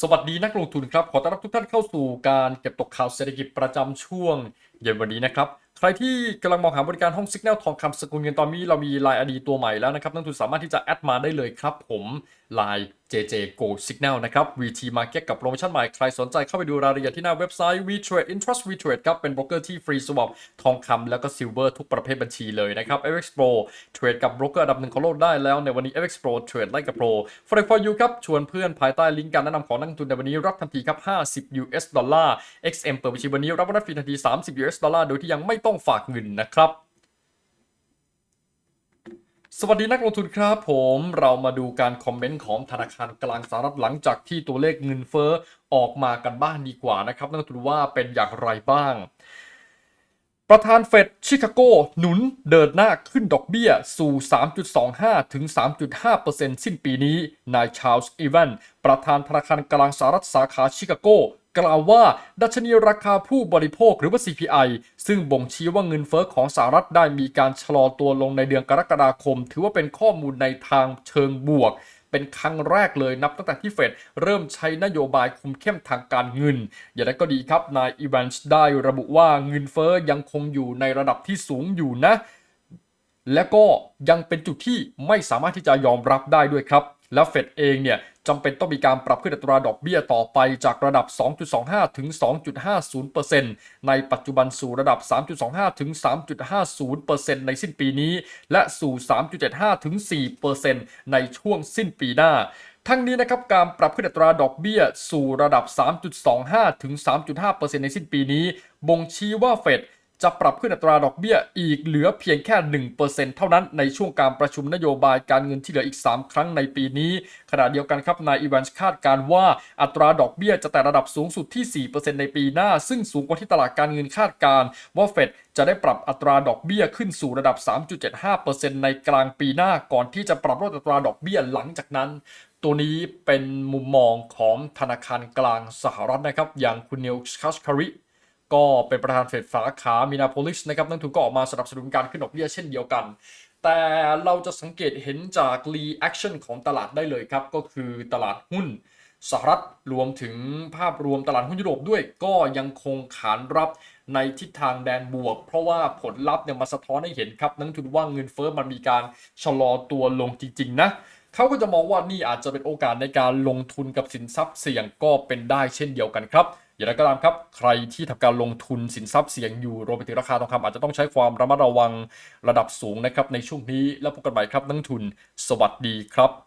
สวัสดีนักลงทุนครับ ขอต้อนรับทุกท่านเข้าสู่การเก็บตกข่าวเศรษฐกิจประจำช่วงเย็นวันนี้นะครับ ใครที่กำลังมองหาบริการห้องสิกแนลทองคำสกุลเงินตอนนี้เรามีลายอดีตัวใหม่แล้วนะครับนักลงทุนสามารถที่จะแอดมาได้เลยครับผมลาย JJ Go Signal นะครับ VT Market กับโปรโมชั่นใหม่ ใครสนใจเข้าไปดูรายละเอียดที่หน้าเว็บไซต์ WeTrade Intrust WeTrade ครับ เป็นโบรกเกอร์ที่ฟรีสวอปทองคำแล้วก็ซิลเวอร์ทุกประเภทบัญชีเลยนะครับ FX Pro เทรดกับโบรกเกอร์อันดับหนึ่งของโลกได้แล้วในวันนี้ FX Pro เทรดไล่กับ Pro For for you ครับ ชวนเพื่อนภายใต้ลิงก์การแนะนำของนักลงทุนในวันนี้รับทันทีครับ 50 US ดอลลาร์ XM เปิดบัญชีวันนี้รับวันฟรีทันที 30 US ดอลลาร์โดยที่ยังไม่ต้องฝากเงินนะครับ สวัสดีนักลงทุนครับผมเรามาดูการคอมเมนต์ของธนาคารกลางสหรัฐหลังจากที่ตัวเลขเงินเฟ้อออกมากันบ้างดีกว่านะครับนักลงทุนว่าเป็นอย่างไรบ้าง ประธานเฟดชิคาโกหนุนเดินหน้าขึ้นดอกเบี้ยสู่ 3.25 ถึง 3.5%สิ้นปีนี้นายชาร์ลส์อีแวนประธานธนาคารกลางสหรัฐสาขาชิคาโก กล่าวว่าดัชนีราคาผู้บริโภคหรือว่า CPI ซึ่งบ่งชี้ว่าเงินเฟอ้อของสหรัฐได้มีการชะลอตัวลงในเดือนกรกฎาคม ถือว่าเป็นข้อมูลในทางเชิงบวก เป็นครั้งแรกเลยนับตั้งแต่ที่เฟดเริ่มใช้นโยบายคุมเข้มทางการเงิน อย่างไรก็ดีครับนายอีแวนส์ได้ระบุว่าเงินเฟอ้อยังคงอยู่ในระดับที่สูงอยู่นะ และก็ยังเป็นจุดที่ไม่สามารถที่จะยอมรับได้ด้วยครับ และเฟดเองเนี่ยจำเป็นต้องมีการปรับขึ้นอัตราดอกเบี้ยต่อไปจากระดับ 2.25 ถึง 2.50%ในปัจจุบันสู่ระดับ 3.25 ถึง 3.50%ในสิ้นปีนี้ และสู่ 3.75 ถึง 4%ในช่วงสิ้นปีหน้าทั้งนี้นะครับการปรับขึ้นอัตราดอกเบี้ยสู่ระดับ 3.25 ถึง 3.5%ในสิ้นปีนี้ บ่งชี้ว่าเฟด จะปรับขึ้นอัตราดอกเบี้ยอีกเหลือเพียงแค่ 1%เท่านั้นในช่วงการประชุมนโยบายการเงินที่เหลืออีก 3 ครั้งในปีนี้ ขณะเดียวกันครับนายอีแวนสคาดการว่าอัตราดอกเบี้ยจะแต่ระดับสูงสุดที่ 4%ในปีหน้า ซึ่งสูงกว่าที่ตลาดการเงินคาดการว่าเฟดจะได้ปรับอัตราดอกเบี้ยขึ้นสู่ระดับ 3.75%ในกลางปีหน้าก่อนที่จะปรับลดอัตราดอกเบี้ยหลังจากนั้น ตัวนี้เป็นมุมมองของธนาคารกลางสหรัฐนะครับ อย่างคุณนิวคัชคาริ ก็เป็นประธานเฟดสาขามินาโพลิสนะครับนักทุนก็ออกมาสนับสนุนการขึ้นดอกเบี้ยเช่นเดียวกัน แต่เราจะสังเกตเห็นจาก reaction ของตลาดได้เลยครับ ก็คือตลาดหุ้นสหรัฐรวมถึงภาพรวมตลาดหุ้นยุโรปด้วยก็ยังคงขานรับในทิศทางแดนบวก เพราะว่าผลลัพธ์เนี่ยมาสะท้อนให้เห็นครับนักทุนว่าเงินเฟ้อมันมีการชะลอตัวลงจริงๆนะเขาก็จะมองว่านี่อาจจะเป็นโอกาสในการลงทุนกับสินทรัพย์เสี่ยงก็เป็นได้เช่นเดียวกันครับ อย่างไรก็ตามครับ ใครที่ทำการลงทุนสินทรัพย์เสี่ยงอยู่รวมไปถึงราคาทองคำอาจจะต้องใช้ความระมัดระวังระดับสูงนะครับในช่วงนี้แล้วพบกันใหม่ครับนักทุน สวัสดีครับ